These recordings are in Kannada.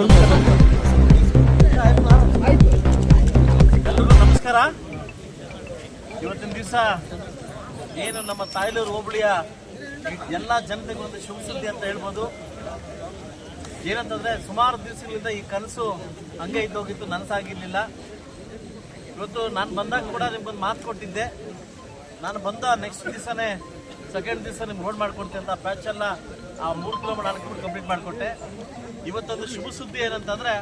ಎಲ್ರಿಗೂ ನಮಸ್ಕಾರ. ಇವತ್ತಿನ ದಿವಸ ಏನು ನಮ್ಮ ತಾಯ್ಲೂರು ಹೋಬಳಿಯ ಎಲ್ಲ ಜನತೆಗೆ ಒಂದು ಶುಭ ಸುದ್ದಿ ಅಂತ ಹೇಳ್ಬೋದು. ಏನಂತಂದ್ರೆ ಸುಮಾರು ದಿವಸಗಳಿಂದ ಈ ಕನಸು ಹಂಗೆ ಇದ್ದೋಗಿತ್ತು, ನನಸಾಗಿರ್ಲಿಲ್ಲ. ಇವತ್ತು ನಾನು ಬಂದಾಗ ಕೂಡ ನಿಮ್ಗೊಂದು ಮಾತು ಕೊಟ್ಟಿದ್ದೆ. ನಾನು ಬಂದ ನೆಕ್ಸ್ಟ್ ದಿವಸನೇ ಸೆಕೆಂಡ್ ದಿವಸ ನಿಮ್ಗೆ ರೋಡ್ ಮಾಡ್ಕೊಡ್ತೀನಿ ಅಂತ ಪ್ಯಾಚ್ ಎಲ್ಲ ಆ ಮೂರು ಕಿಲೋಮೀಟರ್ ನಾಲ್ಕು ಕಂಪ್ಲೀಟ್ ಮಾಡಿಕೊಟ್ಟೆ. ಇವತ್ತೊಂದು ಶುಭ ಸುದ್ದಿ ಏನಂತಂದ್ರೆ,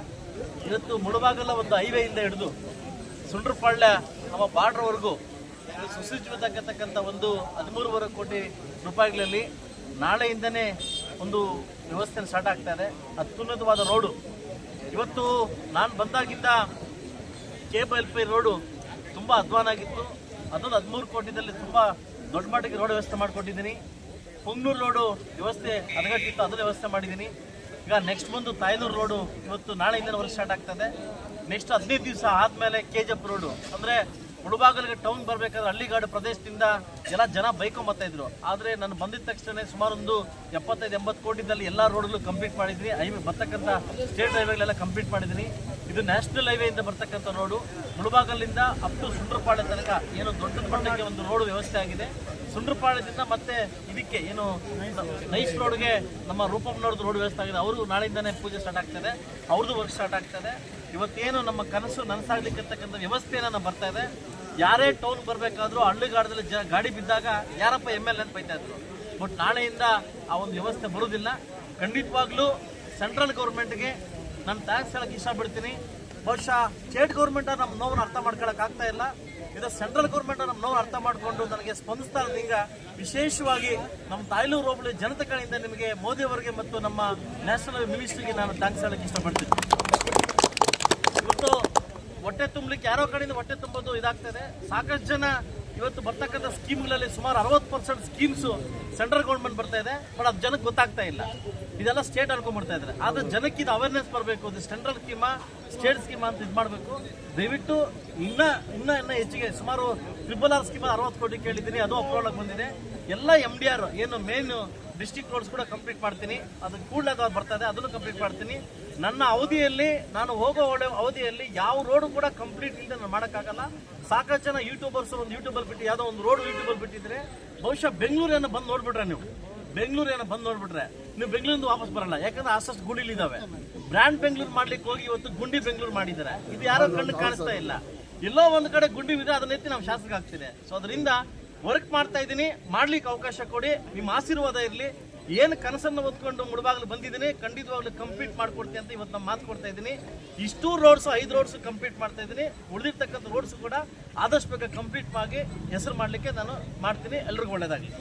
ಇವತ್ತು ಮುಳುಬಾಗಲ ಒಂದು ಹೈವೇ ಇಂದ ಹಿಡಿದು ಸುಂಡ್ರಪಾಳ್ಯ ನಮ್ಮ ಬಾರ್ಡ್ರ್ವರೆಗೂ ಸುಸಜ್ಜಿತಕ್ಕಂಥ ಒಂದು ಹದಿಮೂರುವರೆ ಕೋಟಿ ರೂಪಾಯಿಗಳಲ್ಲಿ ನಾಳೆಯಿಂದನೇ ಒಂದು ವ್ಯವಸ್ಥೆ ಸ್ಟಾರ್ಟ್ ಆಗ್ತಾ ಇದೆ. ಅತ್ಯುನ್ನತವಾದ ರೋಡು. ಇವತ್ತು ನಾನು ಬಂದಾಗಿದ್ದ ಕೇಬಲ್ ಪಿ ರೋಡು ತುಂಬ ಅಧ್ವಾನ ಆಗಿತ್ತು. ಅದೊಂದು ಹದಿಮೂರು ಕೋಟಿದಲ್ಲಿ ತುಂಬ ದೊಡ್ಡ ಮಟ್ಟಿಗೆ ರೋಡ್ ವ್ಯವಸ್ಥೆ ಮಾಡಿಕೊಟ್ಟಿದ್ದೀನಿ ಪುಂಗ್ನೂರು ರೋಡು ವ್ಯವಸ್ಥೆ ಅದಗಟ್ಟಿತ್ತು ಅದರ ವ್ಯವಸ್ಥೆ ಮಾಡಿದ್ದೀನಿ. ಈಗ ನೆಕ್ಸ್ಟ್ ಬಂದು ತಾಯ್ನೂರು ರೋಡು ಇವತ್ತು ನಾಳೆಯಿಂದ ವರ್ಕ್ ಸ್ಟಾರ್ಟ್ ಆಗ್ತದೆ. ನೆಕ್ಸ್ಟ್ ಹದಿನೈದು ದಿವಸ ಆದಮೇಲೆ ಕೆ ಜಿ ಎಫ್ ರೋಡು ಅಂದರೆ ಮುಳುಬಾಗಲಿಗೆ ಟೌನ್ ಬರಬೇಕಾದ್ರೆ ಹಳ್ಳಿಗಾಡು ಪ್ರದೇಶದಿಂದ ಎಲ್ಲ ಜನ ಬೈಕೊಂಬತ್ತಾ ಇದ್ರು. ಆದರೆ ನಾನು ಬಂದಿದ ತಕ್ಷಣ ಸುಮಾರು ಒಂದು ಎಪ್ಪತ್ತೈದು, ಎಂಬತ್ತು ಕೋಟಿದಲ್ಲಿ ಎಲ್ಲ ರೋಡ್ಗಳು ಕಂಪ್ಲೀಟ್ ಮಾಡಿದ್ವಿ. ಹೈವೇ ಬರ್ತಕ್ಕಂಥ ಸ್ಟೇಟ್ ಹೈವೇಗಳೆಲ್ಲ ಕಂಪ್ಲೀಟ್ ಮಾಡಿದ್ದೀನಿ ಇದು ನ್ಯಾಷನಲ್ ಹೈವೇಯಿಂದ ಬರ್ತಕ್ಕಂಥ ರೋಡು ಮುಳುಬಾಗಲಿಂದ ಅಪ್ ಟು ಸುಂಡ್ರಪಾಳ್ಯ ತನಕ ಏನು ದೊಡ್ಡ ಮಟ್ಟಕ್ಕೆ ಒಂದು ರೋಡ್ ವ್ಯವಸ್ಥೆ ಆಗಿದೆ. ಸುಂಡ್ರಪಾಳ್ಯದಿಂದ ಮತ್ತೆ ಇದಕ್ಕೆ ಏನು ನೈಸ್ ರೋಡ್ಗೆ ನಮ್ಮ ರೂಪಮ್ನವ್ರದ್ದು ರೋಡ್ ವ್ಯವಸ್ಥೆ ಆಗಿದೆ. ಅವ್ರಿಗೂ ನಾಳೆಯಿಂದನೇ ಪೂಜೆ ಸ್ಟಾರ್ಟ್ ಆಗ್ತದೆ. ಅವ್ರದ್ದು ವರ್ಕ್ ಸ್ಟಾರ್ಟ್ ಆಗ್ತದೆ. ಇವತ್ತೇನು ನಮ್ಮ ಕನಸು ನನಸಾಗ್ಲಿಕ್ಕಿರ್ತಕ್ಕಂಥ ವ್ಯವಸ್ಥೆಯನ್ನು ನಮ್ಮ ಬರ್ತಾ ಇದೆ. ಯಾರೇ ಟೌನ್ ಬರಬೇಕಾದ್ರೂ ಹಳ್ಳಿಗಾಡದಲ್ಲಿ ಜ ಗಾಡಿ ಬಿದ್ದಾಗ ಯಾರಪ್ಪ ಎಂ ಎಲ್ ಅಂತ ಬೈತಾ ಇದ್ರು. ಬಟ್ ನಾಳೆಯಿಂದ ಆ ಒಂದು ವ್ಯವಸ್ಥೆ ಬರೋದಿಲ್ಲ ಖಂಡಿತವಾಗ್ಲೂ ಸೆಂಟ್ರಲ್ ಗೌರ್ಮೆಂಟ್ಗೆ ನಾನು ಥ್ಯಾಂಕ್ಸ್ ಹೇಳಕ್ಕೆ ಇಷ್ಟಪಡ್ತೀನಿ. ಬಹುಶಃ ಸ್ಟೇಟ್ ಗೌರ್ಮೆಂಟ್ ನಮ್ಮ ನೋವನ್ನು ಅರ್ಥ ಮಾಡ್ಕೊಳಕ್ ಆಗ್ತಾ ಇಲ್ಲ. ಇದು ಸೆಂಟ್ರಲ್ ಗೌರ್ಮೆಂಟ್ ನಮ್ಮ ನೋವು ಅರ್ಥ ಮಾಡಿಕೊಂಡು ನನಗೆ ಸ್ಪಂದಿಸ್ತಾ ಇರೋದು ಈಗ ವಿಶೇಷವಾಗಿ ನಮ್ಮ ತಾಯ್ಲೂರು ಹೋಬಳಿ ಜನತೆ ಕಡೆಯಿಂದ ನಿಮಗೆ ಮೋದಿ ಅವರಿಗೆ ಮತ್ತು ನಮ್ಮ ನ್ಯಾಷನಲ್ ಮಿನಿಸ್ಟ್ರಿಗೆ ನಾನು ಥ್ಯಾಂಕ್ಸ್ ಹೇಳಕ್ಕೆ ಇಷ್ಟಪಡ್ತೀನಿ. ಇವತ್ತು ಹೊಟ್ಟೆ ತುಂಬಲಿಕ್ಕೆ ಯಾರೋ ಕಡೆಯಿಂದ ಹೊಟ್ಟೆ ತುಂಬೋದು ಇದಾಗ್ತದೆ ಸಾಕಷ್ಟು ಜನ ಇವತ್ತು ಬರ್ತಕ್ಕಂಥ ಸ್ಕೀಮ್ಗಳಲ್ಲಿ ಸುಮಾರು ಅರವತ್ತು ಪರ್ಸೆಂಟ್ ಸ್ಕೀಮ್ಸು ಸೆಂಟ್ರಲ್ ಗೌರ್ಮೆಂಟ್ ಬರ್ತಾ ಇದೆ, ಬಟ್ ಅದು ಜನಕ್ಕೆ ಗೊತ್ತಾಗ್ತಾ ಇಲ್ಲ. ಇದೆಲ್ಲ ಸ್ಟೇಟ್ ಅನ್ಕೊಂಡ್ಬಿಡ್ತಾ ಇದ್ದಾರೆ ಆದ್ರೆ ಜನಕ್ಕೆ ಇದು ಅವೇರ್ನೆಸ್ ಬರಬೇಕು, ಅದು ಸೆಂಟ್ರಲ್ ಸ್ಕೀಮಾ ಸ್ಟೇಟ್ ಸ್ಕೀಮಾ ಅಂತ ಇದು ಮಾಡಬೇಕು. ದಯವಿಟ್ಟು ಇನ್ನ ಇನ್ನ ಇನ್ನ ಹೆಚ್ಚಿಗೆ ಸುಮಾರು ಟ್ರಿಬಲ್ ಆರ್ ಸ್ಕೀಮ್ ಅರವತ್ತು ಕೋಟಿ ಕೇಳಿದ್ದೀನಿ, ಅದು ಅಪ್ರೂವಲ್ ಬಂದಿದೆ. ಎಲ್ಲ ಎಂ ಡಿ ಆರ್ ಏನು ಮೇನ್ ಡಿಸ್ಟಿಕ್ ರೋಡ್ಸ್ ಕೂಡ ಕಂಪ್ಲೀಟ್ ಮಾಡ್ತೀನಿ. ಅದು ಕೂಡಲೇ ಅದು ಬರ್ತಾ ಇದೆ, ಅದನ್ನು ಕಂಪ್ಲೀಟ್ ಮಾಡ್ತೀನಿ. ನನ್ನ ಅವಧಿಯಲ್ಲಿ, ನಾನು ಹೋಗೋ ಅವಧಿಯಲ್ಲಿ ಯಾವ ರೋಡ್ ಕೂಡ ಕಂಪ್ಲೀಟ್ ಇಲ್ಲದೆ ನಾನು ಮಾಡೋಕ್ಕಾಗಲ್ಲ. ಸಾಕಷ್ಟು ಜನ ಯೂಟ್ಯೂಬರ್ಸ್ ಒಂದು ಯೂಟ್ಯೂಬಲ್ಲಿ ಬಿಟ್ಟು, ಯಾವುದೋ ಒಂದು ರೋಡ್ ಯೂಟ್ಯೂಬಲ್ಲಿ ಬಿಟ್ಟಿದ್ರೆ, ಬಹುಶಃ ಬೆಂಗಳೂರನ್ನು ಬಂದು ನೋಡ್ಬಿಟ್ರೆ ನೀವು. ಬೆಂಗಳೂರೇನ ಬಂದು ನೋಡ್ಬಿಟ್ರೆ, ನೀವು ಬೆಂಗಳೂರಿಂದ ವಾಪಸ್ ಬರಲ್ಲ. ಯಾಕಂದ್ರೆ ಅಷ್ಟು ಗುಡಿಲಿದ್ದಾವೆ ಬ್ರ್ಯಾಂಡ್ ಬೆಂಗಳೂರು ಮಾಡ್ಲಿಕ್ಕೆ ಹೋಗಿ ಇವತ್ತು ಗುಂಡಿ ಬೆಂಗಳೂರು ಮಾಡಿದ್ದಾರೆ. ಇದು ಯಾರೋ ಕಣ್ಣು ಕಾಣಿಸ್ತಾ ಇಲ್ಲ. ಎಲ್ಲೋ ಒಂದು ಕಡೆ ಗುಂಡಿ ಇದೆ ಅದನ್ನ ಎತ್ತಿ ನಾವು ಶಾಸಕ ಆಗ್ತಿದೆ ಸೊ ಅದರಿಂದ ವರ್ಕ್ ಮಾಡ್ತಾ ಇದ್ದೀನಿ. ಮಾಡ್ಲಿಕ್ಕೆ ಅವಕಾಶ ಕೊಡಿ. ನಿಮ್ಮ ಆಶೀರ್ವಾದ ಇರಲಿ. ಏನು ಕನಸನ್ನು ಹೊತ್ಕೊಂಡು ಮುಳುಬಾಗಲು ಬಂದಿದ್ದೀನಿ, ಖಂಡಿತವಾಗ್ಲೂ ಕಂಪ್ಲೀಟ್ ಮಾಡ್ಕೊಡ್ತೀನಿ ಅಂತ ಇವತ್ತು ನಾನು ಮಾತು ಕೊಡ್ತಾ ಇದ್ದೀನಿ. ಇಷ್ಟು ರೋಡ್ಸ್ ಐದು ರೋಡ್ಸ್ ಕಂಪ್ಲೀಟ್ ಮಾಡ್ತಾ ಇದ್ದೀನಿ. ಉಳಿದಿರ್ತಕ್ಕಂಥ ರೋಡ್ಸ್ ಕೂಡ ಆದಷ್ಟು ಬೇಗ ಕಂಪ್ಲೀಟ್ ಆಗಿ ಹೆಸರು ಮಾಡಲಿಕ್ಕೆ ನಾನು ಮಾಡ್ತೀನಿ. ಎಲ್ರಿಗೂ ಒಳ್ಳೇದಾಗಲಿ.